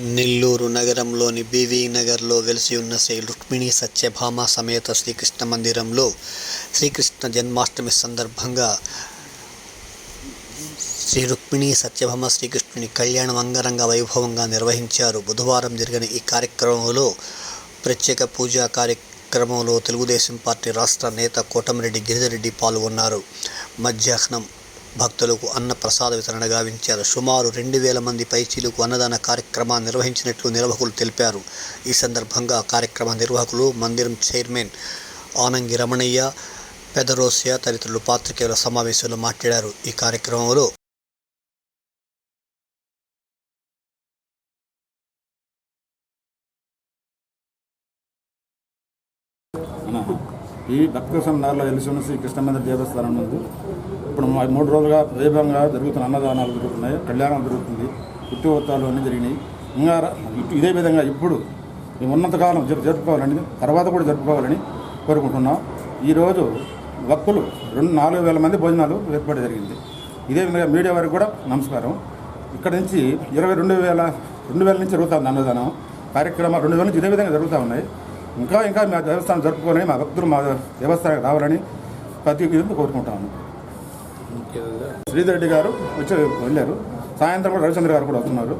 నెల్లూరు నగరంలోని బీవీ నగర్లో వెలిసి ఉన్న శ్రీ రుక్మిణి సత్యభామ సమేత శ్రీకృష్ణ మందిరంలో శ్రీకృష్ణ జన్మాష్టమి సందర్భంగా శ్రీ రుక్మిణి సత్యభామ శ్రీకృష్ణుని కళ్యాణం అంగరంగ వైభవంగా నిర్వహించారు. బుధవారం జరిగిన ఈ కార్యక్రమంలో ప్రత్యేక పూజా కార్యక్రమంలో తెలుగుదేశం పార్టీ రాష్ట్ర నేత కోటమిరెడ్డి గిరిజరెడ్డి పాల్గొన్నారు. మధ్యాహ్నం భక్తులకు అన్న ప్రసాద వితరణ గావించారు. సుమారు రెండు వేల మంది పైచీలకు అన్నదాన కార్యక్రమాన్ని నిర్వహించినట్లు నిర్వాహకులు తెలిపారు. ఈ సందర్భంగా కార్యక్రమ నిర్వాహకులు మందిరం చైర్మన్ ఆనంగి రమణయ్య పెదరోసియా తదితరులు పాత్రికేయుల సమావేశంలో మాట్లాడారు. ఈ కార్యక్రమంలో ఈ భక్త సంఘాల్లో వెలిసిన శ్రీ కృష్ణమందిర దేవస్థానం నందు ఇప్పుడు మూడు రోజులుగా వైభవంగా జరుగుతున్న అన్నదానాలు జరుగుతున్నాయి కళ్యాణం జరుగుతుంది ఉత్సవాలు అన్నీ జరిగినాయి. ఇంకా ఇదే విధంగా ఇప్పుడు ఈ ఉన్నంతకాలం జరుపుకోవాలని తర్వాత కూడా జరుపుకోవాలని కోరుకుంటున్నాం. ఈరోజు భక్తులు రెండు నాలుగు వేల మంది భోజనాలు ఏర్పాటు జరిగింది. ఇదే విధంగా మీడియా వారికి కూడా నమస్కారం. ఇక్కడ నుంచి ఇరవై రెండు వేల రెండు వేల నుంచి జరుగుతుంది అన్నదానం. కార్యక్రమాలు రెండు వేల నుంచి ఇదే విధంగా జరుగుతూ ఉన్నాయి. ఇంకా ఇంకా మా దేవస్థానం జరుపుకోవాలని మా భక్తులు మా దేవస్థానానికి రావాలని ప్రతి కోరుకుంటాను శ్రీధర్ రెడ్డి గారు వచ్చి వెళ్ళారు. సాయంత్రం కూడా రవిచంద్ర గారు కూడా వస్తున్నారు.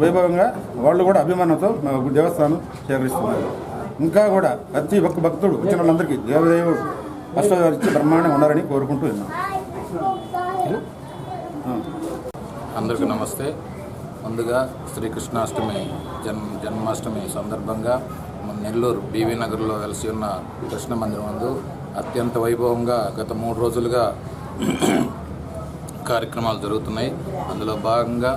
వైభవంగా వాళ్ళు కూడా అభిమానంతో దేవస్థానం సేకరిస్తున్నారు ఇంకా కూడా ప్రతి ఒక్క భక్తుడు వచ్చిన వాళ్ళందరికీ దేవదేవుడు అష్టవారిచ్చి బ్రహ్మాండంగా ఉండాలని కోరుకుంటూ ఉన్నాం. అందరికీ నమస్తే. ముందుగా శ్రీకృష్ణాష్టమి జన్ జన్మాష్టమి సందర్భంగా నెల్లూరు బీవీ నగర్లో వెలిసి ఉన్న కృష్ణ మందిరం నందు అత్యంత వైభవంగా గత మూడు రోజులుగా కార్యక్రమాలు జరుగుతున్నాయి. అందులో భాగంగా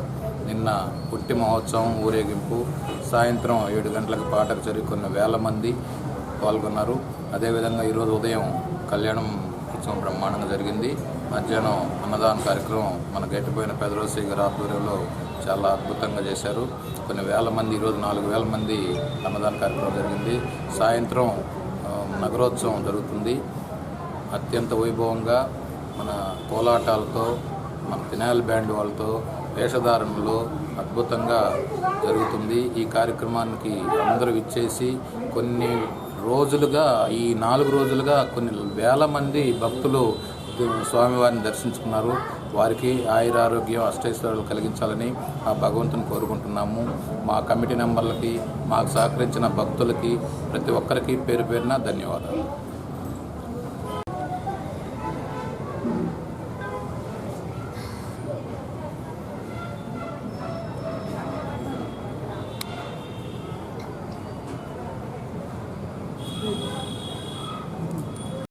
నిన్న పుట్టి మహోత్సవం ఊరేగింపు సాయంత్రం ఏడు గంటలకు పాటకు చేరుకున్న కొన్ని వేల మంది పాల్గొన్నారు. అదేవిధంగా ఈరోజు ఉదయం కళ్యాణం ఉత్సవం బ్రహ్మాండంగా జరిగింది. మధ్యాహ్నం అన్నదాన కార్యక్రమం మన గట్టిపోయిన పెదరోసి గారి ఆధ్వర్యంలో చాలా అద్భుతంగా చేశారు. కొన్ని వేల మంది ఈరోజు నాలుగు వేల మంది అన్నదాన కార్యక్రమం జరిగింది. సాయంత్రం నగరోత్సవం జరుగుతుంది. అత్యంత వైభవంగా మన కోలాటాలతో మన ఫినాయిల్ బ్యాండ్ వాళ్ళతో వేషధారణలో అద్భుతంగా జరుగుతుంది. ఈ కార్యక్రమానికి అందరూ ఇచ్చేసి కొన్ని రోజులుగా ఈ నాలుగు రోజులుగా కొన్ని వేల మంది భక్తులు స్వామివారిని దర్శించుకున్నారు. వారికి ఆయురారోగ్యం అష్టైశ్వర్యాలు కలిగించాలని ఆ భగవంతుని కోరుకుంటున్నాము. మా కమిటీ మెంబర్లకి మాకు సహకరించిన భక్తులకి ప్రతి ఒక్కరికి పేరు పేరున ధన్యవాదాలు.